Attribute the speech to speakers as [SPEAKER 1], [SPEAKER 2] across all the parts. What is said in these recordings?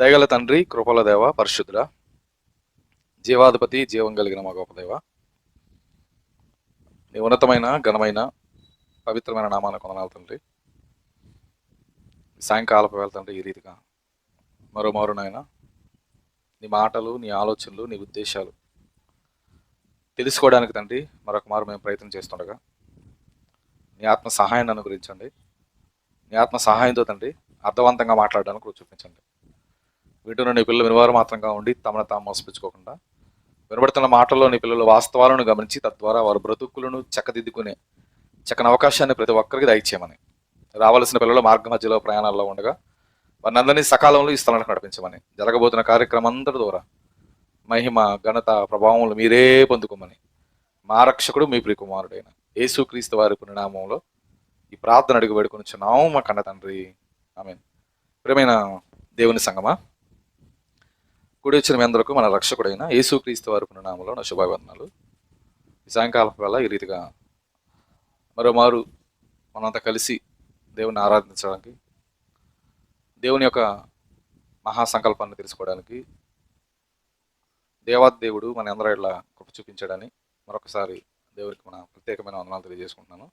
[SPEAKER 1] దయగల తండ్రి కృపల దేవ పరిశుద్ధుడ జీవాధిపతి జీవం కలిగిన మా గొప్పదేవ నీ ఉన్నతమైన ఘనమైన పవిత్రమైన నామాన కొననాలు తండ్రి. సాయంకాలపు వెళ్తండ్రి ఈ రీతిగా మరో మారునైన నీ మాటలు నీ ఆలోచనలు నీ ఉద్దేశాలు తెలుసుకోవడానికి తండ్రి మరొక మారు మేము ప్రయత్నం చేస్తుండగా నీ ఆత్మ సహాయాన్ని అనుగ్రహించండి. నీ ఆత్మ సహాయంతో తండ్రి అర్థవంతంగా మాట్లాడడానికి చూపించండి. వింటున్న నీ పిల్లలు వినివారు మాత్రంగా ఉండి తమను తాము మోసపించుకోకుండా వినబడుతున్న మాటల్లో నీ పిల్లలు వాస్తవాలను గమనించి తద్వారా వారి బ్రతుకులను చక్కదిద్దుకునే చక్కని అవకాశాన్ని ప్రతి ఒక్కరికి దయచేయమని. రావాల్సిన పిల్లలు మార్గ మధ్యలో ప్రయాణాల్లో ఉండగా వారిని సకాలంలో ఈ స్థలానికి నడిపించమని. జరగబోతున్న కార్యక్రమం అంతటి ద్వారా మహిమ ఘనత ప్రభావములు మీరే పొందుకోమని. మా రక్షకుడు మీ ప్రియకుమారుడైన యేసుక్రీస్తు వారి పుణ్యనామంలో ఈ ప్రార్థన అడిగి వేడుకొని మా కన్న తండ్రి. ఆమె ప్రియమైన దేవుని సంగమా కూడి వచ్చిన మీ అందరికీ మన రక్షకుడైన యేసుక్రీస్తు వారి పుణ్యనామంలో నా శుభాభివందనాలు. ఈ సాయంకాలం వేళ ఈ రీతిగా మరోమారు మనంతా కలిసి దేవుని ఆరాధించడానికి దేవుని యొక్క మహాసంకల్పాన్ని తెలుసుకోవడానికి దేవాదేవుడు మన అందరూ ఇట్లా కృప చూపించడని మరొకసారి దేవుడికి మన ప్రత్యేకమైన వందనాలు తెలియజేసుకుంటున్నాను.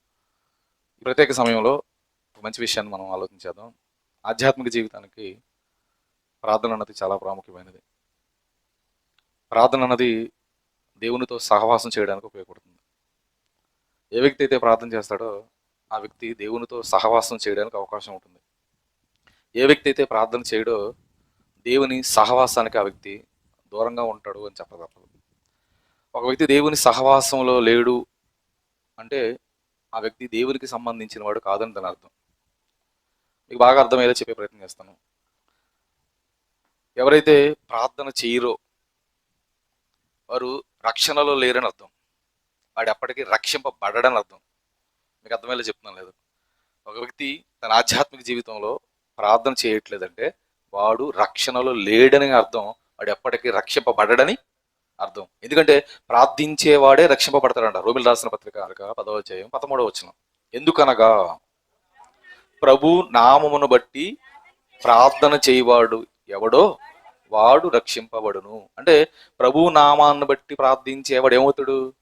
[SPEAKER 1] ఈ ప్రత్యేక సమయంలో ఒక మంచి విషయాన్ని మనం ఆలోచించేద్దాం ఆధ్యాత్మిక జీవితానికి ప్రార్థన అన్నది చాలా ప్రాముఖ్యమైనది. ప్రార్థన అన్నది దేవునితో సహవాసం చేయడానికి ఉపయోగపడుతుంది. ఏ వ్యక్తి అయితే ప్రార్థన చేస్తాడో ఆ వ్యక్తి దేవునితో సహవాసం చేయడానికి అవకాశం ఉంటుంది. ఏ వ్యక్తి అయితే ప్రార్థన చేయడో దేవుని సహవాసానికి ఆ వ్యక్తి దూరంగా ఉంటాడు అని చెప్పదప్పదు ఒక వ్యక్తి దేవుని సహవాసంలో లేడు అంటే ఆ వ్యక్తి దేవునికి సంబంధించిన వాడు కాదని దాని అర్థం. మీకు బాగా అర్థమయ్యేలా చెప్పే ప్రయత్నం చేస్తాను. ఎవరైతే ప్రార్థన చేయరో వారు రక్షణలో లేరని అర్థం. వాడు ఎప్పటికీ రక్షింపబడడని అర్థం. మీకు అర్థమయ్యేలా చెప్తున్నాను లేదు. ఒక వ్యక్తి తన ఆధ్యాత్మిక జీవితంలో ప్రార్థన చేయట్లేదంటే వాడు రక్షణలో లేడని అర్థం. వాడు ఎప్పటికీ రక్షింపబడడని అర్థం. ఎందుకంటే ప్రార్థించేవాడే రక్షింపబడతాడంట. రోమిల్ రాసిన పత్రిక అనగా పదవ అధ్యాయం పదమూడవ వచ్చిన ఎందుకనగా ప్రభు నామమును బట్టి ప్రార్థన చేయవాడు ఎవడో వాడు రక్షింపబడును. అంటే ప్రభు నామాన్ని బట్టి ప్రార్థించేవాడు ఏమవుతాడు?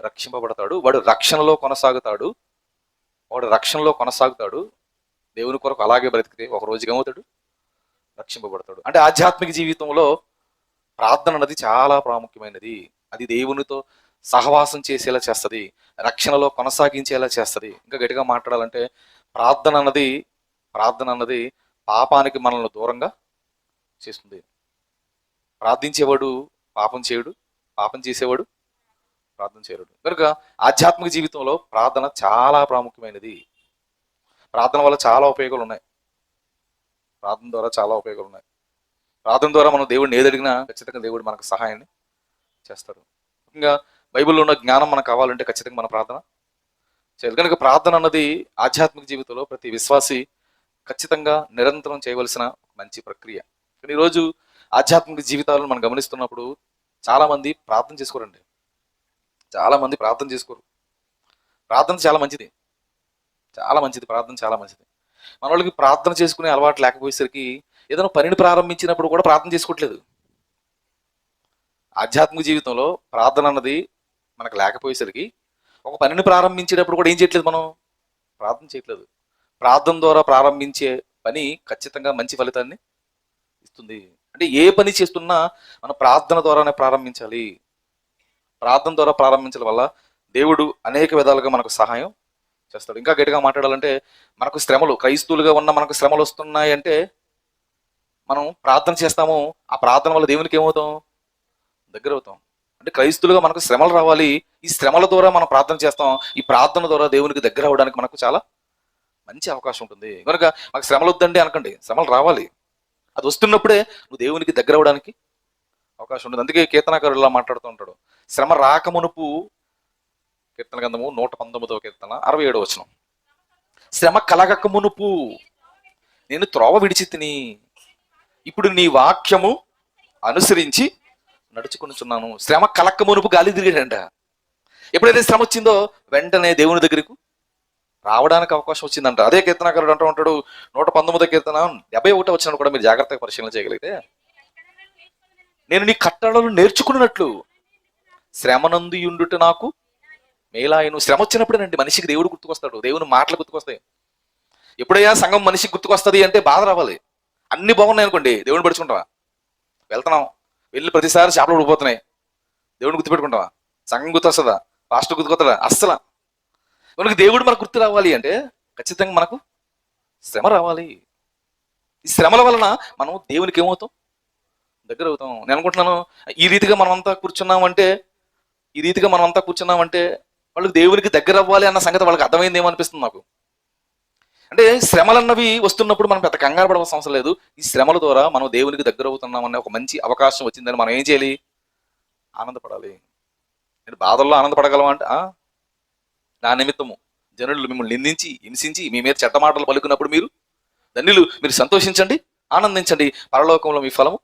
[SPEAKER 1] రక్షింపబడతాడు. వాడు రక్షణలో కొనసాగుతాడు. వాడు రక్షణలో కొనసాగుతాడు. దేవుని కొరకు అలాగే బ్రతికితే ఒక రోజుకి ఏమవుతాడు? రక్షింపబడతాడు. అంటే ఆధ్యాత్మిక జీవితంలో ప్రార్థన అన్నది చాలా ప్రాముఖ్యమైనది. అది దేవునితో సహవాసం చేసేలా చేస్తుంది. రక్షణలో కొనసాగించేలా చేస్తుంది. ఇంకా గట్టిగా మాట్లాడాలంటే ప్రార్థన అన్నది ప్రార్థన అన్నది పాపానికి మనల్ని దూరంగా చేస్తుంది. ప్రార్థించేవాడు పాపం చేయడు పాపం చేసేవాడు ప్రార్థన చేయడు. కనుక ఆధ్యాత్మిక జీవితంలో ప్రార్థన చాలా ప్రాముఖ్యమైనది. ప్రార్థన వల్ల చాలా ఉపయోగాలు ఉన్నాయి ప్రార్థన ద్వారా చాలా ఉపయోగాలు ఉన్నాయి ప్రార్థన ద్వారా మనం దేవుడిని ఏదడిగినా ఖచ్చితంగా దేవుడు మనకు సహాయాన్ని చేస్తాడు. ముఖ్యంగా బైబిల్లో ఉన్న జ్ఞానం మనకు కావాలంటే ఖచ్చితంగా మన ప్రార్థన చేయాలి. కనుక ప్రార్థన అన్నది ఆధ్యాత్మిక జీవితంలో ప్రతి విశ్వాసి ఖచ్చితంగా నిరంతరం చేయవలసిన మంచి ప్రక్రియ. కానీ ఈరోజు ఆధ్యాత్మిక జీవితాలను మనం గమనిస్తున్నప్పుడు చాలామంది ప్రార్థన చేసుకోరండి. చాలామంది ప్రార్థన చేసుకోరు. ప్రార్థన చాలా మంచిది. చాలా మంచిది. ప్రార్థన చాలా మంచిది. మన వాళ్ళకి ప్రార్థన చేసుకునే అలవాటు లేకపోయేసరికి ఏదైనా పనిని ప్రారంభించినప్పుడు కూడా ప్రార్థన చేసుకోవట్లేదు. ఆధ్యాత్మిక జీవితంలో ప్రార్థన అన్నది మనకు లేకపోయేసరికి ఒక పనిని ప్రారంభించేటప్పుడు కూడా ఏం చేయట్లేదు మనం? ప్రార్థన చేయట్లేదు. ప్రార్థన ద్వారా ప్రారంభించే పని ఖచ్చితంగా మంచి ఫలితాన్ని ఇస్తుంది. అంటే ఏ పని చేస్తున్నా మనం ప్రార్థన ద్వారానే ప్రారంభించాలి. ప్రార్థన ద్వారా ప్రారంభించడం వల్ల దేవుడు అనేక విధాలుగా మనకు సహాయం చేస్తాడు. ఇంకా గట్టిగా మాట్లాడాలంటే మనకు శ్రమలు క్రైస్తువులుగా ఉన్న మనకు శ్రమలు వస్తున్నాయి అంటే మనం ప్రార్థన చేస్తాము ఆ ప్రార్థన వల్ల దేవునికి ఏమవుతాం? దగ్గర అవుతాం. అంటే క్రైస్తులుగా మనకు శ్రమలు రావాలి. ఈ శ్రమల ద్వారా మనం ప్రార్థన చేస్తాం. ఈ ప్రార్థన ద్వారా దేవునికి దగ్గర అవడానికి మనకు చాలా మంచి అవకాశం ఉంటుంది. కనుక మాకు శ్రమలు వద్దండి అనకండి. శ్రమలు రావాలి. అది వస్తున్నప్పుడే నువ్వు దేవునికి దగ్గర అవడానికి అవకాశం ఉంటుంది అందుకే కీర్తనాకారుడు ఇలా మాట్లాడుతూ ఉంటాడు. శ్రమ రాకమునుపు కీర్తన గంధము నూట పంతొమ్మిదవ కీర్తన అరవై ఏడవ వచనం. శ్రమ కలగక మునుపు నేను త్రోవ విడిచి తిని ఇప్పుడు నీ వాక్యము అనుసరించి నడుచుకునిచున్నాను. శ్రమ కలక్క మునుపు గాలి తిరిగాడంట. ఎప్పుడైతే శ్రమ వచ్చిందో వెంటనే దేవుని దగ్గరకు రావడానికి అవకాశం వచ్చిందంట. అదే కీర్తనకారుడు అంటూ ఉంటాడు నూట పంతొమ్మిదో కీర్తన డెబ్బై ఒకటో వచ్చిన కూడా మీరు జాగ్రత్తగా పరిశీలన చేయగలిగితే నేను నీ కట్టడలు నేర్చుకున్నట్లు శ్రమనందు ఉండుట నాకు మేలాయను శ్రమ వచ్చినప్పుడేనండి మనిషికి దేవుడు గుర్తుకొస్తాడు దేవుని మాటలు గుర్తుకొస్తాయి. ఎప్పుడయ్యా సంఘం మనిషికి గుర్తుకొస్తుంది అంటే బాధ రావాలి. అన్ని బాగున్నాయి అనుకోండి దేవుని పడుచుకుంటావా? వెళ్తున్నాం. వెళ్ళి ప్రతిసారి చేపలు ఊడిపోతున్నాయి. దేవుని గుర్తుపెట్టుకుంటావా? సంఘం గుర్తొస్తుందా? పాస్టర్ గుర్తుకొస్తుందా? అస్సలు మనకు దేవుడు మనకు గుర్తు రావాలి అంటే ఖచ్చితంగా మనకు శ్రమ రావాలి. ఈ శ్రమల వలన మనం దేవునికి ఏమవుతాం? దగ్గర అవుతాం. నేను అనుకుంటున్నాను ఈ రీతిగా మనమంతా కూర్చున్నామంటే ఈ రీతిగా మనమంతా కూర్చున్నాం కూర్చున్నామంటే వాళ్ళకి దేవునికి దగ్గర అవ్వాలి అన్న సంగతి వాళ్ళకి అర్థమైంది ఏమనిపిస్తుంది నాకు? అంటే శ్రమలు అన్నవి వస్తున్నప్పుడు మనం పెద్ద కంగారు పడవలసిన అవసరం లేదు. ఈ శ్రమల ద్వారా మనం దేవునికి దగ్గర అవుతున్నామనే ఒక మంచి అవకాశం వచ్చిందని మనం ఏం చేయాలి? ఆనందపడాలి. నేను బాధల్లో ఆనందపడగలం అంటే నా నిమిత్తము జనులు మిమ్మల్ని నిందించి హింసించి మీ మీద చెడ్డ మాటలు పలుకున్నప్పుడు మీరు ధన్యులు. మీరు సంతోషించండి ఆనందించండి. పరలోకంలో మీ ఫలము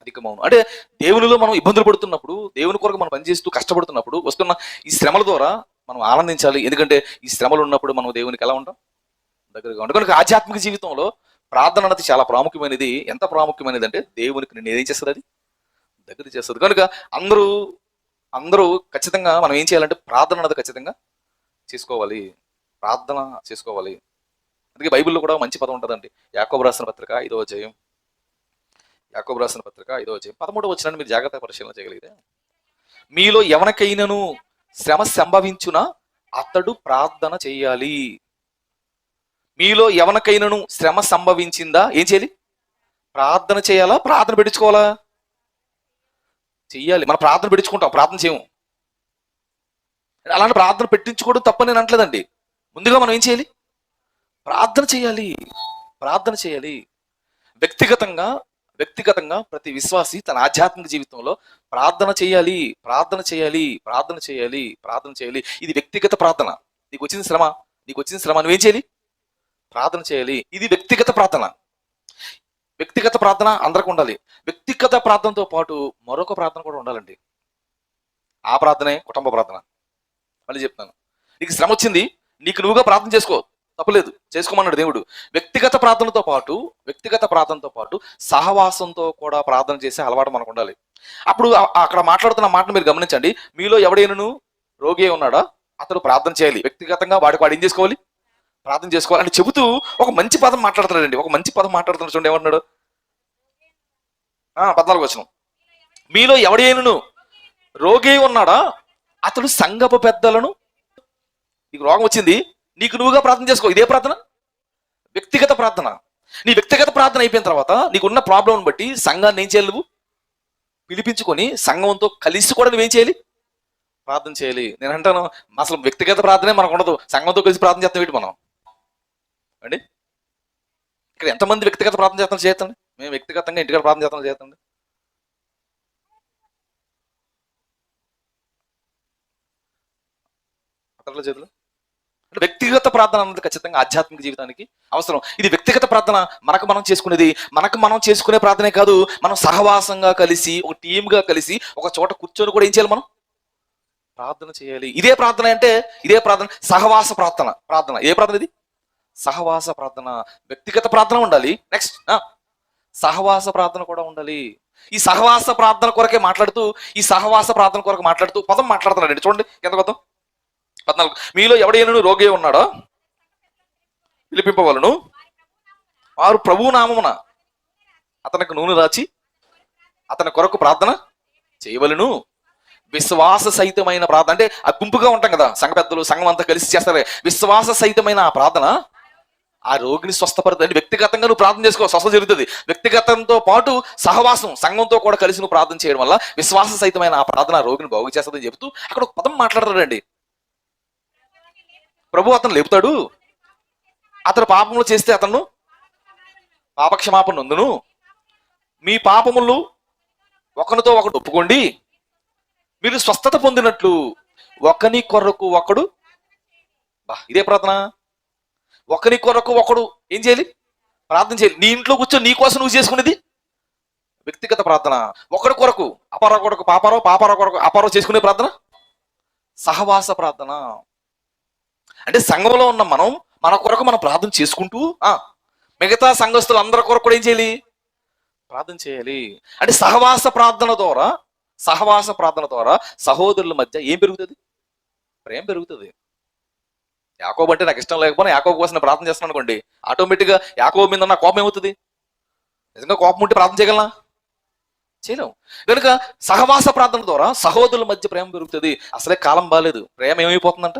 [SPEAKER 1] అధికమవును. అంటే దేవునిలో మనం ఇబ్బందులు పడుతున్నప్పుడు దేవుని కొరకు మనం పనిచేస్తూ కష్టపడుతున్నప్పుడు వస్తున్న ఈ శ్రమల ద్వారా మనం ఆనందించాలి. ఎందుకంటే ఈ శ్రమలు ఉన్నప్పుడు మనం దేవునికి ఎలా ఉంటాం? దగ్గరగా ఉంటాం. కనుక ఆధ్యాత్మిక జీవితంలో ప్రార్థన అనేది చాలా ప్రాముఖ్యమైనది. ఎంత ప్రాముఖ్యమైనది అంటే దేవునికి నేను ఏం చేస్తుంది అది? దగ్గర చేస్తుంది. కనుక అందరూ అందరూ ఖచ్చితంగా మనం ఏం చేయాలంటే ప్రార్థన అనేది ఖచ్చితంగా చేసుకోవాలి ప్రార్థన చేసుకోవాలి. అందుకే బైబిల్లో కూడా మంచి పదం ఉంటుందండి. యాకోబు రాసిన పత్రిక ఐదో అధ్యాయం. యాకోబు రాసిన పత్రిక ఐదో అధ్యాయం. పదమూడవ వచ్చిన మీరు జాగ్రత్త పరిశీలన చేయగలిగితే మీలో ఎవరికైనాను శ్రమ సంభవించున అతడు ప్రార్థన చేయాలి. మీలో ఎవరికైనాను శ్రమ సంభవించిందా? ఏం చేయాలి? ప్రార్థన చేయాలా? ప్రార్థన పెట్టించుకోవాలా చెయ్యాలి. మనం ప్రార్థన పెట్టించుకుంటాం ప్రార్థన చేయము. అలాంటి ప్రార్థన పెట్టించుకోవడం తప్ప నేను అంటలేదండి ముందుగా మనం ఏం చేయాలి? ప్రార్థన చేయాలి. ప్రార్థన చేయాలి. వ్యక్తిగతంగా వ్యక్తిగతంగా ప్రతి విశ్వాసి తన ఆధ్యాత్మిక జీవితంలో ప్రార్థన చేయాలి ప్రార్థన చేయాలి ప్రార్థన చేయాలి ప్రార్థన చేయాలి. ఇది వ్యక్తిగత ప్రార్థన. నీకు వచ్చిన శ్రమ నీకు వచ్చిన శ్రమ నువ్వేం చేయాలి? ప్రార్థన చేయాలి. ఇది వ్యక్తిగత ప్రార్థన. వ్యక్తిగత ప్రార్థన అందరికి ఉండాలి. వ్యక్తిగత ప్రార్థనతో పాటు మరొక ప్రార్థన కూడా ఉండాలండి. ఆ ప్రార్థనే కుటుంబ ప్రార్థన. మళ్ళీ చెప్తాను నీకు శ్రమ వచ్చింది నీకు నువ్వుగా ప్రార్థన చేసుకో. తప్పలేదు చేసుకోమన్నాడు దేవుడు. వ్యక్తిగత ప్రార్థనతో పాటు వ్యక్తిగత ప్రార్థనతో పాటు సహవాసంతో కూడా ప్రార్థన చేసే అలవాటు మనకు ఉండాలి. అప్పుడు అక్కడ మాట్లాడుతున్న మాటను మీరు గమనించండి. మీలో ఎవడైనను రోగి ఉన్నాడా? అతడు ప్రార్థన చేయాలి. వ్యక్తిగతంగా వాడికి వాడు ఏం చేసుకోవాలి? ప్రార్థన చేసుకోవాలి. అని చెబుతూ ఒక మంచి పదం మాట్లాడుతున్నాడండి ఒక మంచి పదం మాట్లాడుతున్నాడు చూడండి ఏమంటున్నాడు? పద్నాలుగు వచ్చిన మీలో ఎవడైనను రోగి ఉన్నాడా? అతడు సంఘపు పెద్దలను నీకు రోగం వచ్చింది నీకు నువ్వుగా ప్రార్థన చేసుకో. ఇదే ప్రార్థన? వ్యక్తిగత ప్రార్థన. నీ వ్యక్తిగత ప్రార్థన అయిపోయిన తర్వాత నీకున్న ప్రాబ్లం బట్టి సంఘాన్ని ఏం చేయాలి నువ్వు? పిలిపించుకొని సంఘంతో కలిసి కూడా నువ్వేం చేయాలి? ప్రార్థన చేయాలి. నేను అంటాను అసలు వ్యక్తిగత ప్రార్థనే మనకు ఉండదు. సంఘంతో కలిసి ప్రార్థన చేస్తాం ఏంటి మనం? అండి? ఇక్కడ ఎంతమంది వ్యక్తిగత ప్రార్థన చేస్తాం చేతండి మేము వ్యక్తిగతంగా ఇంటికి ప్రార్థన చేస్తాం చేతండి. అట్లా చేతిలో? అంటే వ్యక్తిగత ప్రార్థన అన్నది ఖచ్చితంగా ఆధ్యాత్మిక జీవితానికి అవసరం. ఇది వ్యక్తిగత ప్రార్థన. మనకు మనం చేసుకునేది మనకు మనం చేసుకునే ప్రార్థనే కాదు మనం సహవాసంగా కలిసి ఒక టీమ్గా కలిసి ఒక చోట కూర్చొని కూడా ఏం చేయాలి మనం? ప్రార్థన చేయాలి. ఇదే ప్రార్థన అంటే ఇదే ప్రార్థన సహవాస ప్రార్థన. ప్రార్థన. ఏ ప్రార్థన ఇది? సహవాస ప్రార్థన. వ్యక్తిగత ప్రార్థన ఉండాలి. నెక్స్ట్ సహవాస ప్రార్థన కూడా ఉండాలి. ఈ సహవాస ప్రార్థన కొరకే మాట్లాడుతూ ఈ సహవాస ప్రార్థన కొరకు మాట్లాడుతూ పదం మాట్లాడుతున్నాడు చూడండి ఎంత పదం. పద్నాలుగు. మీలో ఎవడైనా రోగి ఉన్నాడో? పిలిపింపవలను. వారు ప్రభు నామమున అతనికి నూనె రాచి అతని కొరకు ప్రార్థన చేయవలను. విశ్వాస సహితమైన ప్రార్థన. అంటే ఆ గుంపుగా ఉంటాం కదా సంఘ పెద్దలు సంఘం అంతా కలిసి చేస్తారు. విశ్వాస సహితమైన ఆ ప్రార్థన ఆ రోగిని స్వస్థపడుతుంది వ్యక్తిగతంగా నువ్వు ప్రార్థన చేసుకో స్వస్థ జరుగుతుంది. వ్యక్తిగతంతో పాటు సహవాసం సంఘంతో కూడా కలిసి నువ్వు ప్రార్థన చేయడం వల్ల విశ్వాస సహితమైన ఆ ప్రార్థన ఆ రోగిని బాగు చేస్తుందని చెబుతూ అక్కడ ఒక పదం మాట్లాడతాడండి. ప్రభు అతను లేపుతాడు. అతను పాపములు చేస్తే అతను పాపక్షమాపణ నందును. మీ పాపములు ఒకరితో ఒకడు ఒప్పుకోండి. మీరు స్వస్థత పొందినట్లు ఒకని కొరకు ఒకడు బా ఇదే ప్రార్థన. ఒకని కొరకు ఒకడు ఏం చేయాలి? ప్రార్థన చేయాలి. నీ ఇంట్లో కూర్చొని నీ కోసం నువ్వు చేసుకునేది వ్యక్తిగత ప్రార్థన. ఒకడి కొరకు అపార కొరకు పాపారో పాపారో కొరకు అపారో చేసుకునే ప్రార్థన? సహవాస ప్రార్థన. అంటే సంఘంలో ఉన్న మనం మన కొరకు మనం ప్రార్థన చేసుకుంటూ ఆ, మిగతా సంఘస్థులు అందరి కొరకు కూడా ఏం చేయాలి? ప్రార్థన చేయాలి. అంటే సహవాస ప్రార్థన ద్వారా సహవాస ప్రార్థన ద్వారా సహోదరుల మధ్య ఏం పెరుగుతుంది? ప్రేమ పెరుగుతుంది. యాకోబు అంటే నాకు ఇష్టం లేకపోయినా యాకోబు కోసం నేను ప్రార్థన చేస్తున్నాను అనుకోండి ఆటోమేటిక్గా యాకోబు మీద నా కోపం ఏమవుతుంది? నిజంగా కోపం ఉంటే ప్రార్థన చేయగలనా? చేయలేము కనుక సహవాస ప్రార్థన ద్వారా సహోదరుల మధ్య ప్రేమ పెరుగుతుంది. అసలే కాలం బాగాలేదు ప్రేమ ఏమైపోతుందంట?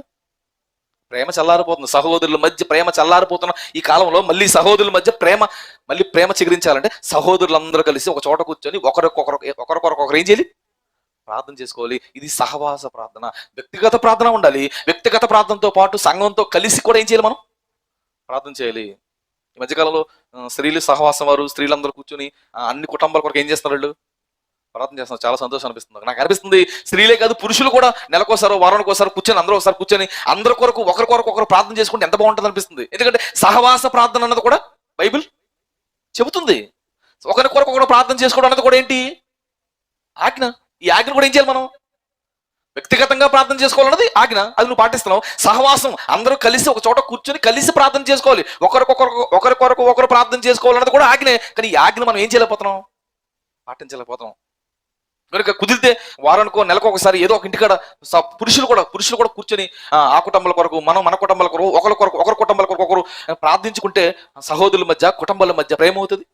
[SPEAKER 1] ప్రేమ చల్లారిపోతుంది. సహోదరుల మధ్య ప్రేమ చల్లారిపోతున్న ఈ కాలంలో మళ్ళీ సహోదరుల మధ్య ప్రేమ మళ్ళీ ప్రేమ చిగురించాలంటే సహోదరులందరూ కలిసి ఒక చోట కూర్చొని ఒకరికొకరు ఒకరికొకరు ఏం చేయాలి ప్రార్థన చేసుకోవాలి. ఇది సహవాస ప్రార్థన. వ్యక్తిగత ప్రార్థన ఉండాలి. వ్యక్తిగత ప్రార్థనతో పాటు సంఘంతో కలిసి కూడా ఏం చేయాలి మనం? ప్రార్థన చేయాలి. ఈ మధ్యకాలంలో స్త్రీలు సహవాసం వారు స్త్రీలందరూ కూర్చొని అన్ని కుటుంబాల కొరకు ఏం చేస్తున్నారు వాళ్ళు? ప్రార్థన చేస్తున్నాం చాలా సంతోషం అనిపిస్తుంది నాకు. అనిపిస్తుంది స్త్రీలే కాదు పురుషులు కూడా నెలకోసారో వారానికి ఒకసారి కూర్చొని అందరూ ఒకసారి కూర్చొని అందరి కొరకు ఒకరి కొరకు ఒకరు ప్రార్థన చేసుకుంటే ఎంత బాగుంటుంది అనిపిస్తుంది. ఎందుకంటే సహవాస ప్రార్థన అన్నది కూడా బైబిల్ చెబుతుంది. ఒకరి కొరకు ఒకరు ప్రార్థన చేసుకోవడం అన్నది కూడా ఏంటి? ఆజ్ఞ. ఈ ఆజ్ఞను కూడా ఏం చేయాలి మనం? వ్యక్తిగతంగా ప్రార్థన చేసుకోవాలన్నది ఆజ్ఞ. అది నువ్వు పాటిస్తున్నావు. సహవాసం. అందరూ కలిసి ఒక చోట కూర్చొని కలిసి ప్రార్థన చేసుకోవాలి. ఒకరికొకరు ఒకరికొరకు ఒకరు ప్రార్థన చేసుకోవాలన్నది కూడా ఆజ్ఞే. కానీ ఈ ఆజ్ఞ మనం ఏం చేయలేకపోతున్నాం? పాటించలేకపోతున్నాం. కనుక కుదిరితే వారానికో నెలకు ఒకసారి ఏదో ఒక ఇంటికాడ స- పురుషులు కూడా పురుషులు కూడా కూర్చొని ఆ, కుటుంబాల కొరకు మనం మన కుటుంబాల కొరకు ఒకరి కొరకు ఒకరి కుటుంబాల కొరకు ఒకరు ప్రార్థించుకుంటే సహోదరుల మధ్య కుటుంబాల మధ్య ప్రేమ అవుతుంది.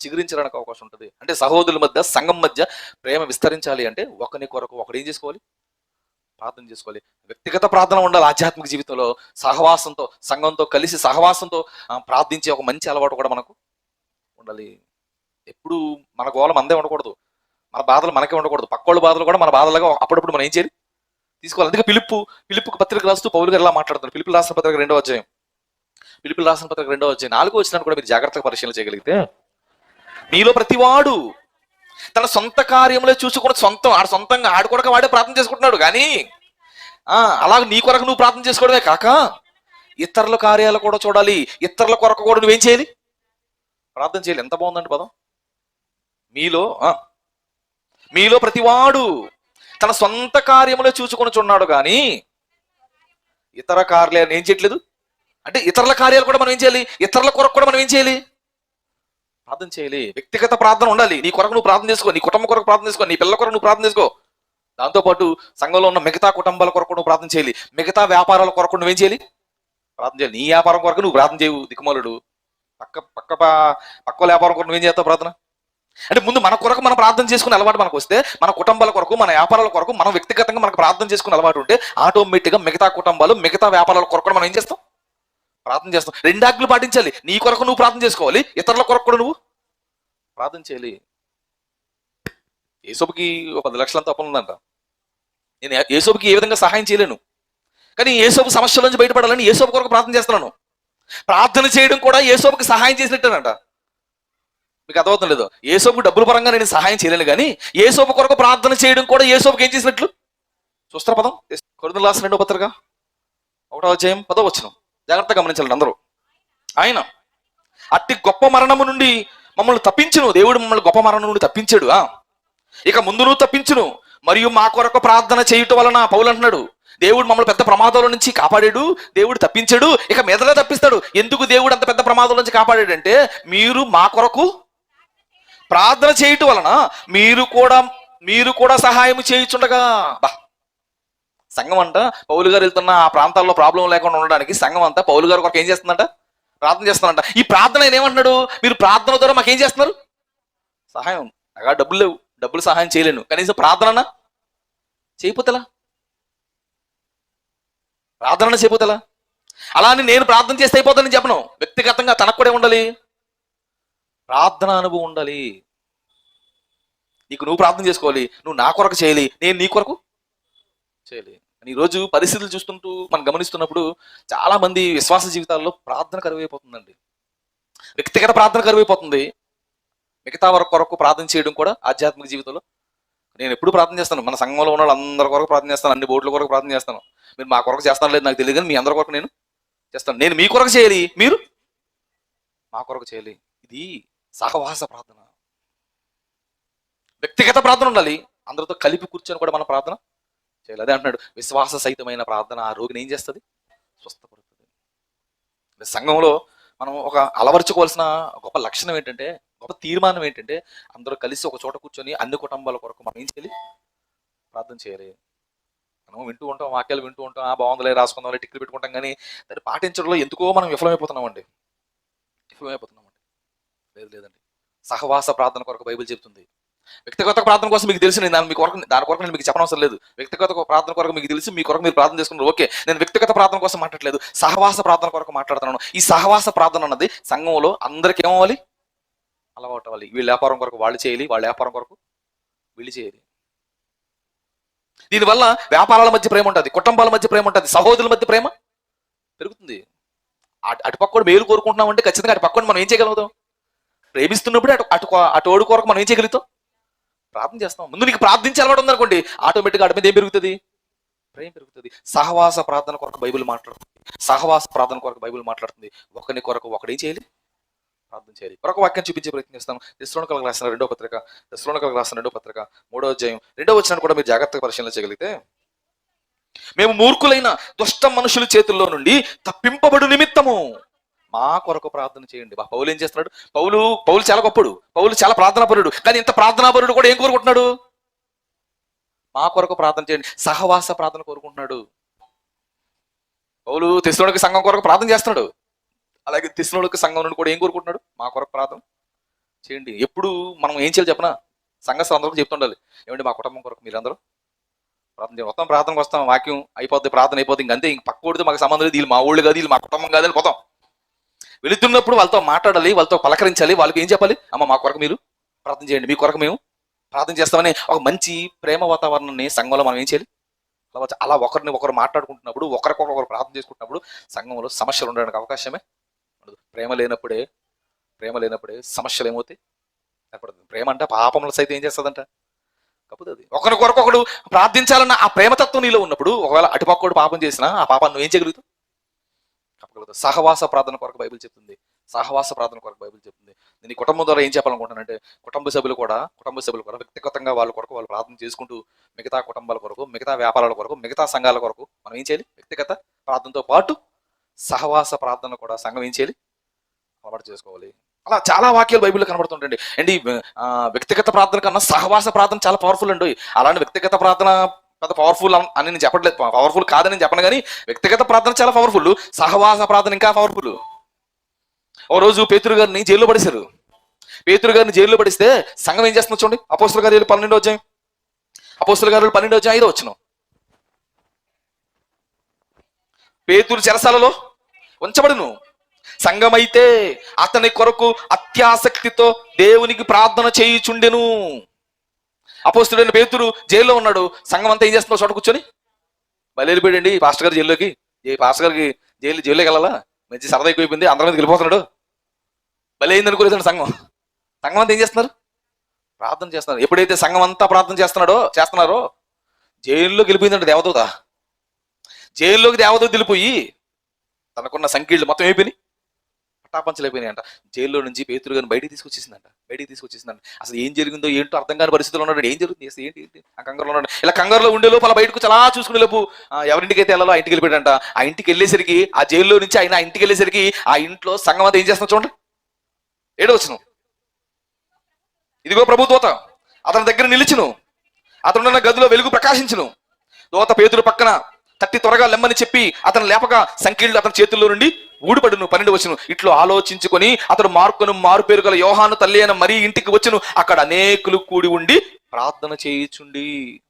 [SPEAKER 1] చిగురించడానికి అవకాశం ఉంటుంది. అంటే సహోదరుల మధ్య సంఘం మధ్య ప్రేమ విస్తరించాలి అంటే ఒకరి కొరకు ఒకడు ఏం చేసుకోవాలి? ప్రార్థన చేసుకోవాలి. వ్యక్తిగత ప్రార్థన ఉండాలి. ఆధ్యాత్మిక జీవితంలో సహవాసంతో సంఘంతో కలిసి సహవాసంతో ప్రార్థించే ఒక మంచి అలవాటు కూడా మనకు ఉండాలి. ఎప్పుడు మన గోళం అందే ఉండకూడదు. మన బాధలు మనకే ఉండకూడదు. పక్కోళ్ళ బాధలు కూడా మన బాధలుగా అప్పుడప్పుడు మనం ఏం చేయాలి? తీసుకోవాలి. అందుకే పిలుపు పిలుపుకు పత్రిక రాస్తూ పౌరులు గారు ఎలా మాట్లాడుతున్నారు? పిలుపులు రాసిన పత్రిక రెండో అధ్యాయం. పిలుపులు రాసిన పత్రిక రెండో అధ్యాయం. నాలుగో వచ్చినాను కూడా మీరు జాగ్రత్తగా పరిశీలన చేయగలిగితే మీలో ప్రతివాడు తన సొంత కార్యంలో చూసుకున్న సొంతం ఆడ సొంతంగా ఆడు వాడే ప్రార్థన చేసుకుంటున్నాడు. కానీ అలాగే నీ కొరకు నువ్వు ప్రార్థన చేసుకోవడమే కాక ఇతరుల కార్యాలు కూడా చూడాలి. ఇతరుల కొరకు కూడా నువ్వేం చేయాలి? ప్రార్థన చేయాలి. ఎంత బాగుందండి పదం? మీలో మీలో ప్రతివాడు తన సొంత కార్యములో చూసుకొని చున్నాడు కానీ ఇతర కార్యాలు ఏం చేయట్లేదు? అంటే ఇతరుల కార్యాలు కూడా మనం ఏం చేయాలి? ఇతరుల కొరకు కూడా మనం ఏం చేయాలి? ప్రార్థన చేయాలి. వ్యక్తిగత ప్రార్థన ఉండాలి. నీ కొరకు నువ్వు ప్రార్థన చేసుకో నీ కుటుంబం కొరకు ప్రార్థన చేసుకో నీ పిల్లల కొరకు నువ్వు ప్రార్థన చేసుకో. దాంతోపాటు సంఘంలో ఉన్న మిగతా కుటుంబాల కొరకు నువ్వు ప్రార్థన చేయాలి. మిగతా వ్యాపారాల కొరకు నువ్వేం చేయాలి? ప్రార్థన చేయాలి. నీ వ్యాపారం కొరకు నువ్వు ప్రార్థన చేయవు దిక్కుమాలుడు. పక్క పక్క పక్క వ్యాపారం కొరకు నువ్వేం చేస్తావు ప్రార్థన? అంటే ముందు మన కొరకు మనం ప్రార్థన చేసుకునే అలవాటు మనకు వస్తే మన కుటుంబాల కొరకు మన వ్యాపారాల కొరకు మనం వ్యక్తిగతంగా మనకు ప్రార్థన చేసుకునే అలవాటు ఉంటే ఆటోమేటిక్గా మిగతా కుటుంబాలు మిగతా వ్యాపారాల కొరకు మనం ఏం చేస్తాం? ప్రార్థన చేస్తాం. రెండు ఆజ్ఞలు పాటించాలి. నీ కొరకు నువ్వు ప్రార్థన చేసుకోవాలి. ఇతరుల కొరకు కూడా నువ్వు ప్రార్థన చేయాలి. ఏసోబుకి ఒక పది లక్షలంత అప్పులు ఉందంట. నేను ఏసోబుకి ఏ విధంగా సహాయం చేయలేను. కానీ ఏసోపు సమస్యల నుంచి బయటపడాలని ఏసోపు కొరకు ప్రార్థన చేస్తున్నాను. ప్రార్థన చేయడం కూడా ఏసోపుకి సహాయం చేసినట్టేనంట. మీకు అర్థమవుతుంది లేదు? ఏసోపు డబ్బుల పరంగా నేను సహాయం చేయలేను కానీ ఏసోపు కొరకు ప్రార్థన చేయడం కూడా ఏసోపుకి ఏం చేసినట్లు? చూస్తారా పదం? కొరింథీయులకు రాసిన రెండో పత్రిక? ఒకటో అధ్యాయం పదో వచ్చిన జాగ్రత్తగా గమనించాలండి అందరూ. ఆయన అట్టి గొప్ప మరణము నుండి మమ్మల్ని తప్పించును. దేవుడు మమ్మల్ని గొప్ప మరణం నుండి తప్పించాడు. ఆ. ఇక ముందును తప్పించును. మరియు మా కొరకు ప్రార్థన చేయటం వలన పౌలు అంటున్నాడు దేవుడు మమ్మల్ని పెద్ద ప్రమాదాల నుంచి కాపాడాడు. దేవుడు తప్పించాడు. ఇక మీదనే తప్పిస్తాడు. ఎందుకు దేవుడు అంత పెద్ద ప్రమాదాల నుంచి కాపాడాడంటే మీరు మా కొరకు ప్రార్థన చేయటం వలన మీరు కూడా మీరు కూడా సహాయం చేయించుండగా. బా. సంఘం అంట పౌలు గారు వెళ్తున్న ఆ ప్రాంతాల్లో ప్రాబ్లం లేకుండా ఉండడానికి సంఘం అంతా పౌలు గారు ఒక ఏం చేస్తుందంట? ప్రార్థన చేస్తున్నారంట ఈ ప్రార్థన ఆయన ఏమంటున్నాడు? మీరు ప్రార్థన ద్వారా మాకేం చేస్తున్నారు? సహాయం. నాకు డబ్బులు లేవు. డబ్బులు సహాయం చేయలేను. కనీసం ప్రార్థన చేయపోతలా? ప్రార్థన చేయపోతలా? అలా అని నేను ప్రార్థన చేస్తే అయిపోతానని చెప్పను. వ్యక్తిగతంగా తనకు కూడా ఉండాలి ప్రార్థన అనుభవం ఉండాలి. నీకు నువ్వు ప్రార్థన చేసుకోవాలి. నువ్వు నా కొరకు చేయాలి. నేను నీ కొరకు చేయాలి. ఈరోజు పరిస్థితులు చూస్తుంటూ మనం గమనిస్తున్నప్పుడు చాలా మంది విశ్వాస జీవితాల్లో ప్రార్థన కరువైపోతుందండి. వ్యక్తిగత ప్రార్థన కరువైపోతుంది. మిగతా వరకు కొరకు ప్రార్థన చేయడం కూడా ఆధ్యాత్మిక జీవితంలో నేను ఎప్పుడు ప్రార్థన చేస్తాను. మన సంఘంలో ఉన్న వాళ్ళందరి కొరకు ప్రార్థన చేస్తాను. అన్ని బోర్డుల కొరకు ప్రార్థన చేస్తాను. మీరు మా కొరకు చేస్తాను లేదు నాకు తెలియదు కానీ మీ అందరి కొరకు నేను చేస్తాను. నేను మీ కొరకు చేయాలి. మీరు మా కొరకు చేయాలి. ఇది సహవాస ప్రార్థన. వ్యక్తిగత ప్రార్థన ఉండాలి. అందరితో కలిపి కూర్చొని కూడా మన ప్రార్థన చేయాలి. అదే అంటున్నాడు విశ్వాస సహితమైన ప్రార్థన ఆ రోగిని ఏం చేస్తుంది? స్వస్థపడుతుంది సంఘంలో మనం ఒక అలవరుచుకోవాల్సిన గొప్ప లక్షణం ఏంటంటే గొప్ప తీర్మానం ఏంటంటే అందరూ కలిసి ఒక చోట కూర్చొని అన్ని కుటుంబాల కొరకు మనం ఏం చేయాలి? ప్రార్థన చేయాలి. మనం వింటూ ఉంటాం వాక్యాలు వింటూ ఉంటాం. ఆ బాగుందిలే రాసుకుందాం టిక్కులు పెట్టుకుంటాం కానీ దాన్ని పాటించడంలో ఎందుకో మనం విఫలమైపోతున్నామండి. విఫలమైపోతున్నాం లేదు లేదండి. సహవాస ప్రార్థన కొరకు బైబిల్ చెప్తుంది వ్యక్తిగత ప్రార్థన కోసం మీకు తెలిసి నేను దాని మీ కొరకు దాని కొరకు నేను మీకు చెప్పనవసరం లేదు. వ్యక్తిగత ప్రార్థన కొరకు మీకు తెలిసి మీ కొరకు మీరు ప్రార్థన చేసుకున్నారు ఓకే నేను వ్యక్తిగత ప్రార్థన కోసం మాట్లాడలేదు సహవాస ప్రార్థన కొరకు మాట్లాడుతున్నాను. ఈ సహవాస ప్రార్థన అన్నది సంఘంలో అందరికి ఏమవ్వాలి? అలవాటు అవ్వాలి వీళ్ళ వ్యాపారం కొరకు వాళ్ళు చేయాలి వాళ్ళ వ్యాపారం కొరకు వీళ్ళు చేయాలి. దీనివల్ల వ్యాపారాల మధ్య ప్రేమ ఉంటుంది కుటుంబాల మధ్య ప్రేమ ఉంటుంది సహోదరుల మధ్య ప్రేమ పెరుగుతుంది. అటు అటుపక్కడు మేలు కోరుకుంటున్నామంటే ఖచ్చితంగా అటు పక్కన మనం ఏం చేయగలుగుతాం? ప్రేమిస్తున్నప్పుడే అటు అటు అటు ఓడి కొరకు మనం ఏం చేయగలుగుతాం? ప్రార్థన చేస్తాం. ముందు నీకు ప్రార్థించే అలవాటు ఉందనుకోండి ఆటోమేటిక్గా అటు మీద ఏం పెరుగుతుంది? ప్రేమ పెరుగుతుంది. సహవాస ప్రార్థన కొరకు బైబిల్ మాట్లాడుతుంది. సహవాస ప్రార్థన కొరకు బైబిల్ మాట్లాడుతుంది. ఒకని కొరకు ఒకడేం చేయాలి? ప్రార్థన చేయాలి. మరొక వాక్యం చూపించే ప్రయత్నం చేస్తాం. దశలోనికలకు రాసిన రెండో పత్రిక దశలోనికలకు రాసిన రెండో పత్రిక మూడో అధ్యాయం రెండో వచ్చిన కూడా మీరు జాగ్రత్తగా పరిశీలన చేయగలిగితే మేము మూర్ఖులైన దుష్ట మనుషుల చేతుల్లో నుండి తప్పింపబడు నిమిత్తము. మా కొరకు ప్రార్థన చేయండి. బా పౌలు ఏం చేస్తున్నాడు? పౌలు పౌలు చాలా గొప్పడు. పౌలు చాలా ప్రార్థనాపరుడు. కానీ ఇంత ప్రార్థనాపరుడు కూడా ఏం కోరుకుంటున్నాడు? మా కొరకు ప్రార్థన చేయండి. సహవాస ప్రార్థన కోరుకుంటున్నాడు. పౌలు తెస్తునుడికి సంఘం కొరకు ప్రార్థన చేస్తున్నాడు. అలాగే తెస్తునుడికి సంఘం నుండి కూడా ఏం కోరుకుంటున్నాడు? మా కొరకు ప్రార్థన చేయండి. ఎప్పుడు మనం ఏం చేయాలి చెప్పనా? సంఘస్థలు అందరూ చెప్తుండాలి. ఏమండి మా కుటుంబం కొరకు మీరందరూ ప్రార్థన చేయండి. మొత్తం ప్రార్థనకు వస్తాం. వాక్యం అయిపోద్ది ప్రార్థన అయిపోద్ది. ఇంకంతే ఇంక పక్క కొడితే మాకు సంబంధం లేదు. వీళ్ళు మా ఊళ్ళు కాదు వీళ్ళు మా కుటుంబం కాదు అని పోతాం. వెళుతున్నప్పుడు వాళ్ళతో మాట్లాడాలి వాళ్ళతో పలకరించాలి వాళ్ళకి ఏం చెప్పాలి? అమ్మ మా కొరకు మీరు ప్రార్థన చేయండి మీ కొరకు మేము ప్రార్థన చేస్తామని ఒక మంచి ప్రేమ వాతావరణాన్ని సంఘంలో మనం ఏం చేయాలి? అలా అలా ఒకరిని ఒకరు మాట్లాడుకుంటున్నప్పుడు ఒకరికొకరు ప్రార్థన చేసుకుంటున్నప్పుడు సంఘంలో సమస్యలు ఉండడానికి అవకాశమే ఉండదు. ప్రేమ లేనప్పుడే ప్రేమ లేనప్పుడే సమస్యలు ఏమవుతాయి? ఏర్పడుతుంది ప్రేమ అంటే పాపములు సైతం ఏం చేస్తుందంట? కప్పుతుంది. ఒకరి కొరకు ఒకడు ప్రార్థించాలన్న ఆ ప్రేమతత్వం నీలో ఉన్నప్పుడు ఒకవేళ అటుపక్కడు పాపం చేసినా ఆ పాపాన్ని నువ్వు ఏం చేయగలుగుతావు? కప్పగలుగుతావు సహవాస ప్రార్థన కొరకు బైబిల్ చెప్తుంది. సహవాస ప్రార్థన కొరకు బైబిల్ చెప్తుంది. నేను ఈ కుటుంబం ద్వారా ఏం చెప్పాలనుకుంటానంటే కుటుంబ సభ్యులు కూడా కుటుంబ సభ్యులు కూడా వ్యక్తిగతంగా వాళ్ళ కొరకు వాళ్ళు ప్రార్థన చేసుకుంటూ మిగతా కుటుంబాల కొరకు మిగతా వ్యాపారాల కొరకు మిగతా సంఘాల కొరకు మనం ఏం చేయాలి? వ్యక్తిగత ప్రార్థనతో పాటు సహవాస ప్రార్థన కూడా సంఘం ఏం చేయాలి? అలవాటు చేసుకోవాలి. అలా చాలా వాక్యాలు బైబిల్లో కనబడుతుంటండి అండి వ్యక్తిగత ప్రార్థన కన్నా సహవాస ప్రార్థన చాలా పవర్ఫుల్ అండి. అలాంటి వ్యక్తిగత ప్రార్థన పెద్ద పవర్ఫుల్ అని నేను చెప్పట్లేదు. పవర్ఫుల్ కాదని నేను చెప్పను కానీ వ్యక్తిగత ప్రార్థన చాలా పవర్ఫుల్ సహవాస ప్రార్థన ఇంకా పవర్ఫుల్ ఓ రోజు పేతురు గారిని జైల్లో పడేశారు. పేతురు గారిని జైల్లో పడిస్తే సంఘం ఏం చేస్తున్నా చూడండి. అపోస్తుల గారు పన్నెండు వచ్చాయి అపోస్తుల గారు పన్నెండు వచ్చాయి ఐదో వచ్చిన పేతురు చెరసాలలో ఉంచబడును. సంఘమైతే అతని కొరకు అత్యాసక్తితో దేవునికి ప్రార్థన చేయుచుండెను. అపోస్తుడైన పేతురు జైల్లో ఉన్నాడు. సంఘం అంతా ఏం చేస్తుందో చోట కూర్చొని. బయలుదేరిపోయాడండి పాస్టర్ గారు జైల్లోకి. ఏ పాస్టర్ గారికి జైలు జైల్లోకి వెళ్ళాలా? మంచి సరదా ఎక్కువైపోయింది. అందరి మీద వెళ్ళిపోతున్నాడు. బలి అయింది అనుకోలేదండి సంఘం? సంఘం అంతా ఏం చేస్తున్నారు? ప్రార్థన చేస్తున్నారు. ఎప్పుడైతే సంఘం అంతా ప్రార్థన చేస్తున్నాడో చేస్తున్నారో జైల్లోకి వెళ్ళిపోయిందండి దేవదూత. జైల్లోకి దేవదూత వెళ్ళిపోయి తనకున్న సంకీళ్ళు మొత్తం అయిపోయినాయి. పట్టాపంచలేకపోయినాయంట జైల్లో నుంచి పేతురు గారిని బయటికి తీసుకొచ్చేసిందంట. బయటికి తీసుకొచ్చేసిందంట. అసలు ఏం జరిగిందో ఏంటో అర్థం కాని పరిస్థితుల్లో ఉన్నాడు ఏం జరుగుతుంది? అసలు ఏంటి? ఏంటి? ఆ కంగారులో ఉన్నాడు ఇలా కంగారులో ఉండే లోపల బయటకు చాలా చూసుకునే లోపు ఆ, ఎవరింటికి అయితే వెళ్ళాలో ఆ ఇంటికి వెళ్ళిపోయాడంట. ఆ ఇంటికి వెళ్ళేసరికి ఆ జైల్లో నుంచి ఆయన ఆ ఇంటికి వెళ్ళేసరికి ఆ ఇంట్లో సంఘం అంతా ఏం చేస్తున్నా చూడండి. ఏడో వచ్చిన ఇదిగో ప్రభు దూత అతని దగ్గర నిలిచిను. అతనున్న గదిలో వెలుగు ప్రకాశించును. దోత పేతులు పక్కన తట్టి త్వరగా లెమ్మని చెప్పి అతను లేపగా సంకీళ్ళు అతని చేతుల్లో నుండి ఊడిపడును పన్నెండు వచ్చును. ఇట్లు ఆలోచించుకొని అతడు మార్కును మారుపేరు గల యోహాను తల్లి అయిన మరీ ఇంటికి వచ్చును. అక్కడ అనేకులు కూడి ఉండి ప్రార్థన చేయించుండి.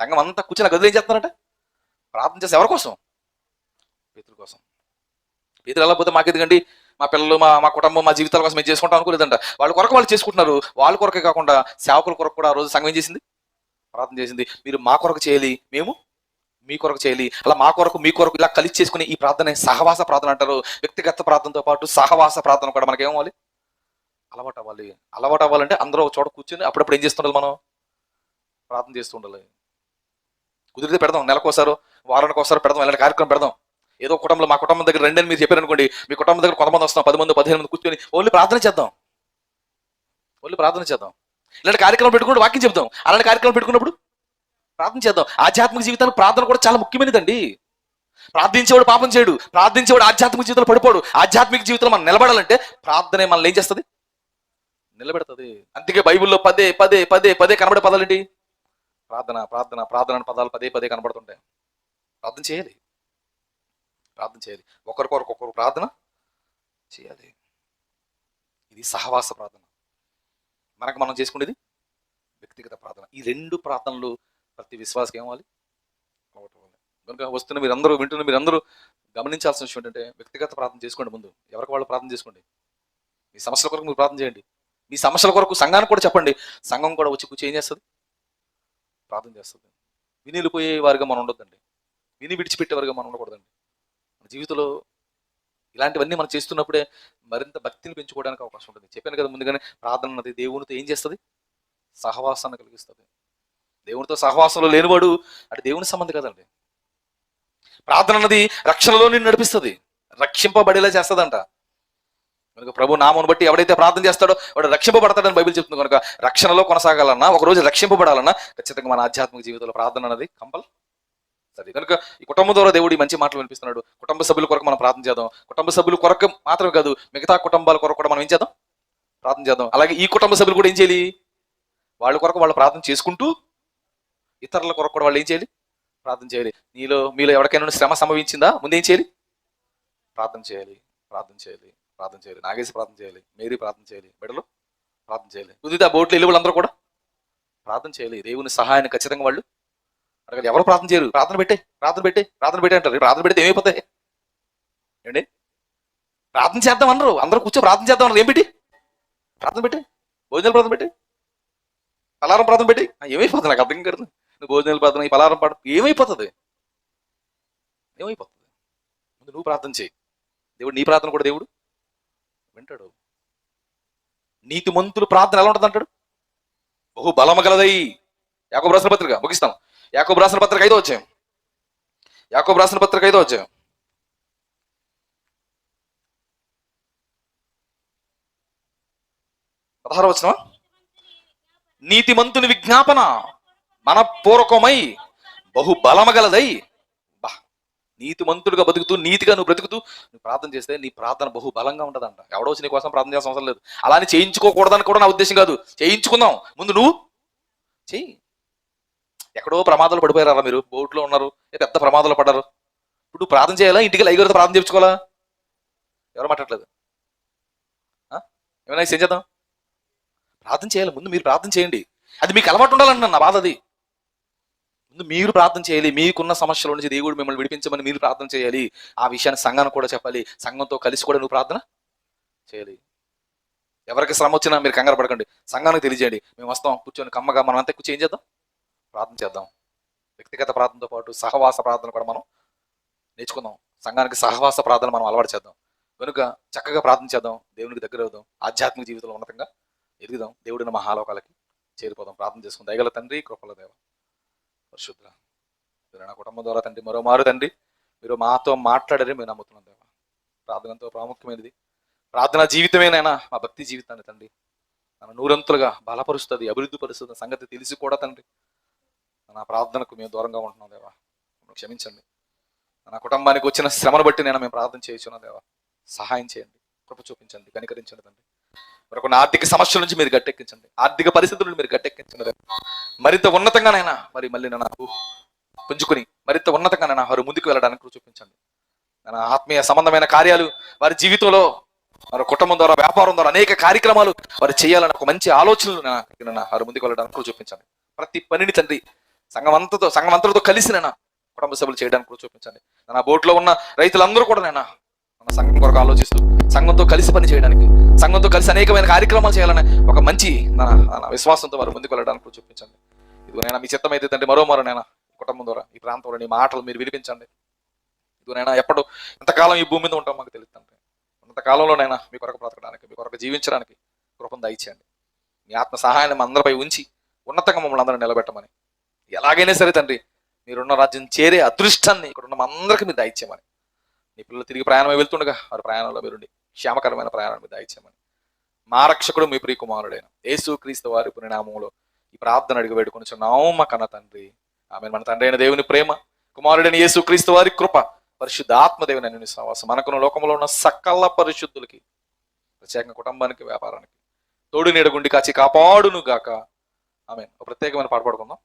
[SPEAKER 1] సంఘం అంతా కూర్చొని గదులు ఏం చేస్తున్నారట? ప్రార్థన చేస్తే ఎవరి కోసం? పేతుల కోసం. పేతులు ఎలా పోతే మాకెందుకండి మా పిల్లలు మా మా కుటుంబం మా జీవితాల కోసం మేము చేసుకుంటాం అనుకోలేదంట. వాళ్ళ కొరకు వాళ్ళు చేసుకుంటున్నారు. వాళ్ళ కొరకే కాకుండా సేవకుల కొరకు కూడా ఆ రోజు సంఘం చేసింది? ప్రార్థన చేసింది. మీరు మా కొరకు చేయాలి. మేము మీ కొరకు చేయాలి అలా మా కొరకు మీ కొరకు ఇలా కలిసి చేసుకుని ఈ ప్రార్థన సహవాస ప్రార్థన అంటారు. వ్యక్తిగత ప్రార్థనతో పాటు సహవాస ప్రార్థన కూడా మనకి ఏమవ్వాలి అలవాటు అవ్వాలి. అలవాటు అవ్వాలంటే అందరూ ఒక చోట కూర్చొని అప్పుడప్పుడు ఏం చేస్తుండాలి మనం? ప్రార్థన చేస్తుండాలి కుదిరితే పెడదాం నెలకోసారో వారానికి ఒకసారి పెడదాం ఇలాంటి కార్యక్రమం పెడదాం. ఏదో కుటుంబంలో మా కుటుంబం దగ్గర రెండని మీరు చెప్పారు అనుకోండి మీ కుటుంబం దగ్గర కొంతమంది వస్తాం పది మంది పదిహేను మంది కూర్చొని ఓన్లీ ప్రార్థన చేద్దాం. ఓన్లీ ప్రార్థన చేద్దాం. ఇలాంటి కార్యక్రమం పెట్టుకుంటే వాక్యం చెప్దాం అలాంటి కార్యక్రమం పెట్టుకున్నప్పుడు ప్రార్థన చేద్దాం. ఆధ్యాత్మిక జీవితానికి ప్రార్థన కూడా చాలా ముఖ్యమైనదండి. ప్రార్థించేవాడు పాపం చేయడు. ప్రార్థించేవాడు ఆధ్యాత్మిక జీవితంలో పడిపోడు. ఆధ్యాత్మిక జీవితంలో మనం నిలబడాలంటే ప్రార్థనే మనల్ని ఏం చేస్తుంది? నిలబెడుతుంది. అందుకే బైబిల్లో పదే పదే పదే పదే కనబడే పదాలండి ప్రార్థన ప్రార్థన ప్రార్థన పదాలు పదే పదే కనబడుతుంటాయి. ప్రార్థన చేయాలి. ప్రార్థన చేయాలి. ఒకరికొరకు ఒకరు ప్రార్థన చేయాలి. ఇది సహవాస ప్రార్థన. మనకు మనం చేసుకునేది వ్యక్తిగత ప్రార్థన. ఈ రెండు ప్రార్థనలు ప్రతి విశ్వాసకి అలవాటు అవ్వాలి. కనుక వస్తున్న మీరందరూ వింటున్న మీరందరూ గమనించాల్సిన విషయం ఏంటంటే వ్యక్తిగత ప్రార్థన చేసుకోండి ముందు. ఎవరికి వాళ్ళు ప్రార్థన చేసుకోండి? మీ సమస్యల కొరకు మీరు ప్రార్థన చేయండి. మీ సమస్యల కొరకు సంఘానికి కూడా చెప్పండి. సంఘం కూడా వచ్చి కూర్చొని ఏం చేస్తుంది? ప్రార్థన చేస్తుంది. విని వెళ్ళిపోయే వారిగా మనం ఉండొద్దండి. విని విడిచిపెట్టే వారిగా మనం ఉండకూడదండి. మన జీవితంలో ఇలాంటివన్నీ మనం చేస్తున్నప్పుడే మరింత భక్తిని పెంచుకోవడానికి అవకాశం ఉంటుంది. చెప్పాను కదా ముందుగానే ప్రార్థన అన్నది దేవునితో ఏం చేస్తుంది? సహవాసాన్ని కలిగిస్తుంది. దేవునితో సహవాసంలో లేనివాడు అటు దేవుని సంబంధం కదండి. ప్రార్థన అన్నది రక్షణలో నిన్ను నడిపిస్తుంది. రక్షింపబడేలా చేస్తుందంట. కనుక ప్రభు నామను బట్టి ఎవడైతే ప్రార్థన చేస్తాడో వాడు రక్షింపబడతాడని బైబిల్ చెప్తుంది కనుక రక్షణలో కొనసాగాలన్నా ఒక రోజు రక్షింపబడాలన్నా ఖచ్చితంగా మన ఆధ్యాత్మిక జీవితంలో ప్రార్థన అనేది కంపల్ సరే కనుక ఈ కుటుంబం ద్వారా దేవుడు మంచి మాటలు వినిపిస్తున్నాడు. కుటుంబ సభ్యుల కొరకు మనం ప్రార్థన చేద్దాం. కుటుంబ సభ్యుల కొరకు మాత్రమే కాదు మిగతా కుటుంబాల కొరకు కూడా మనం ఏం చేద్దాం? ప్రార్థన చేద్దాం. అలాగే ఈ కుటుంబ సభ్యులు కూడా ఏం చేయాలి? వాళ్ళ కొరకు వాళ్ళు ప్రార్థన చేసుకుంటూ ఇతరుల కొరకు కూడా వాళ్ళు ఏం చేయాలి? ప్రార్థన చేయాలి. నీలో మీలో ఎవరికైనా శ్రమ సంభవించిందా? ముందేం చేయాలి? ప్రార్థన చేయాలి ప్రార్థన చేయాలి ప్రార్థన చేయాలి. నాగేశ్వర ప్రార్థన చేయాలి మేరీ ప్రార్థన చేయాలి బిడ్డలు ప్రార్థన చేయాలి. కుదిరితే ఆ బోట్లు వెళ్ళి వాళ్ళందరూ కూడా ప్రార్థన చేయాలి. దేవుని సహాయాన్ని ఖచ్చితంగా వాళ్ళు అడగాలి. ఎవరు ప్రార్థన చేయరు? ప్రార్థన పెట్టే ప్రార్థన పెట్టే ప్రార్థన పెట్టే అంటారు. ప్రార్థన పెడితే ఏమైపోతాయి? ఏంటి? ప్రార్థన చేద్దాం అన్నారు. అందరూ కూర్చో ప్రార్థన చేద్దాం అన్నారు. ఏం పెట్టి ప్రార్థన పెట్టే భోజనాలు ప్రార్థన పెట్టి అలారం ప్రార్థన పెట్టి. ఆ, ఏమైపోతుంది? నాకు అర్థం కడుతుంది భోజనాలు ప్రార్థన ఈ పలారం పాడు ఏమైపోతుంది? ఏమైపోతుంది? ముందు నువ్వు ప్రార్థన చేయి. దేవుడు నీ ప్రార్థన కూడా దేవుడు వింటాడు. నీతి మంతులు ప్రార్థన ఎలా ఉంటుంది అంటాడు బహు బలము గలదై. యాకోబు రాసిన పత్రిక ముగిస్తాం యాకోబు రాసిన పత్రిక ఐదో వచ్చాం యాకోబు రాసిన పత్రిక ఐదో వచ్చాం పదహారు నీతి నీతిమంతుని విజ్ఞాపన. మనపూర్వకమై బహు బలమగలదై బా నీతిమంతుడుగా బతుకుతూ నీతిగా నువ్వు బ్రతుకుతూ నువ్వు ప్రార్థన చేస్తే నీ ప్రార్థన బహు బలంగా ఉంటుందంట. ఎవడో వచ్చి నీ కోసం ప్రార్థన చేసిన అవసరం లేదు. అలానే చేయించుకోకూడదని కూడా నా ఉద్దేశం కాదు. చేయించుకుందాం. ముందు నువ్వు చెయ్యి. ఎక్కడో ప్రమాదాలు పడిపోయారా మీరు? బోట్లో ఉన్నారు. పెద్ద ప్రమాదాలు పడ్డారు? ఇప్పుడు ప్రార్థన చేయాలా? ఇంటికి ఐగురితో ప్రార్థన చేయించుకోవాలా? ఎవరు మాట్లాడలేదు? ఏమైనా చేద్దాం ప్రార్థన చేయాలి. ముందు మీరు ప్రార్థన చేయండి. అది మీకు అలవాటు ఉండాలన్న నా బాధ అది. మీరు ప్రార్థన చేయాలి. మీకున్న సమస్యల నుంచి దేవుడు మిమ్మల్ని విడిపించమని మీరు ప్రార్థన చేయాలి. ఆ విషయాన్ని సంఘాన్ని కూడా చెప్పాలి. సంఘంతో కలిసి కూడా నువ్వు ప్రార్థన చేయాలి. ఎవరికి శ్రమ వచ్చినా మీరు కంగారు పడకండి. సంఘానికి తెలియజేయండి. మేము వస్తాం కూర్చొని కమ్మగా మనం అంతా కూర్చొని ఏం చేద్దాం? ప్రార్థన చేద్దాం. వ్యక్తిగత ప్రార్థనతో పాటు సహవాస ప్రార్థన కూడా మనం నేర్చుకుందాం. సంఘానికి సహవాస ప్రార్థన మనం అలవాటు చేద్దాం. కనుక చక్కగా ప్రార్థన చేద్దాం. దేవునికి దగ్గర అవుదాం. ఆధ్యాత్మిక జీవితంలో ఉన్నతంగా ఎదుగుదాం. దేవుడిని మహాలోకాలకి చేరిపోదాం. ప్రార్థన చేసుకుందాం. దయగల తండ్రి కృపల దేవ. పరిశుద్ధ మీరు నా కుటుంబం ద్వారా తండ్రి మరో మారు తండ్రి మీరు మాతో మాట్లాడరే మేము నమ్ముతున్నాం దేవా. ప్రార్థన ఎంతో ప్రాముఖ్యమైనది. ప్రార్థన జీవితమేనైనా మా భక్తి జీవితాన్ని తండ్రి నన్ను నూరంతులుగా బలపరుస్తుంది అభివృద్ధి పరుస్తుంది సంగతి తెలిసి కూడా తండ్రి నా ప్రార్థనకు మేము దూరంగా ఉంటున్నాం దేవా. మమ్మల్ని క్షమించండి. నా కుటుంబానికి వచ్చిన శ్రమను బట్టి నేను మేము ప్రార్థన చేయించున్నాం దేవా. సహాయం చేయండి. కృప చూపించండి. కనికరించండి తండ్రి. మరొక ఆర్థిక సమస్యల నుంచి మీరు గట్టెక్కించండి. ఆర్థిక పరిస్థితుల మీరు గట్టెక్కించండి. మరింత ఉన్నతంగానైనా మరి మళ్ళీ నన్ను పుంజుకుని మరింత ఉన్నతంగానైనా వారు ముందుకు వెళ్ళడానికి చూపించండి నా ఆత్మీయ సంబంధమైన కార్యాలు వారి జీవితంలో వారి కుటుంబం ద్వారా వ్యాపారం ద్వారా అనేక కార్యక్రమాలు వారు చేయాలని ఒక మంచి ఆలోచనలు నా- వారు ముందుకు వెళ్ళడానికి చూపించండి ప్రతి పనిని తండ్రి సంఘమంతతో సంఘమంతలతో కలిసి నేను కుటుంబ సభ్యులు చేయడానికి చూపించండి నా బోట్లో ఉన్న రైతులందరూ కూడా నేను సంఘం కొరకు ఆలోచిస్తూ సంఘంతో కలిసి పని చేయడానికి సంఘంతో కలిసి అనేకమైన కార్యక్రమాలు చేయాలని ఒక మంచి నా విశ్వాసంతో వారు ముందుకు వెళ్ళడానికి చూపించండి. ఇదిగో నేను మీ చిత్తం అయితే తండ్రి మరో మరో నేను కుటుంబం ద్వారా ఈ ప్రాంతంలో నీ మాటలు మీరు వినిపించండి. ఇదిగో నేను ఎప్పుడు ఎంతకాలం ఈ భూమి మీద ఉంటాం మాకు తెలియదు తండ్రి. అంతకాలంలోనైనా మీ కొరకు బ్రతకడానికి మీ కొరకు జీవించడానికి కృపను దయచేయండి. మీ ఆత్మ సహాయాన్ని అందరిపై ఉంచి ఉన్నతంగా మమ్మల్ని అందరూ నిలబెట్టమని. ఎలాగైనా సరే తండ్రి మీరున్న రాజ్యం చేరే అదృష్టాన్ని ఇక్కడ ఉన్న అందరికీ మీరు దయచేయమని. నీ పిల్లలు తిరిగి ప్రయాణమై వెళ్తుండగా వారి ప్రయాణంలో మీరుండి క్షేమకరమైన ప్రయాణం మీద దాయిచ్చామని మా రక్షకుడు మీ ప్రియకుమారుడైన యేసు క్రీస్తు వారి పురిణామంలో ఈ ప్రార్థన అడిగి వేడుకొని మా కన్న తండ్రి. ఆమె మన తండ్రి అయిన దేవుని ప్రేమ కుమారుడైన యేసు క్రీస్తు వారి కృప పరిశుద్ధాత్మదేవుని అన్ని సహవాసం. మనకున్న లోకంలో ఉన్న సకల పరిశుద్ధులకి ప్రత్యేకంగా కుటుంబానికి వ్యాపారానికి తోడు నీడగుండి కాచి కాపాడును గాక ఆమె ఒక ప్రత్యేకమైన పాట పాడుకుందాం.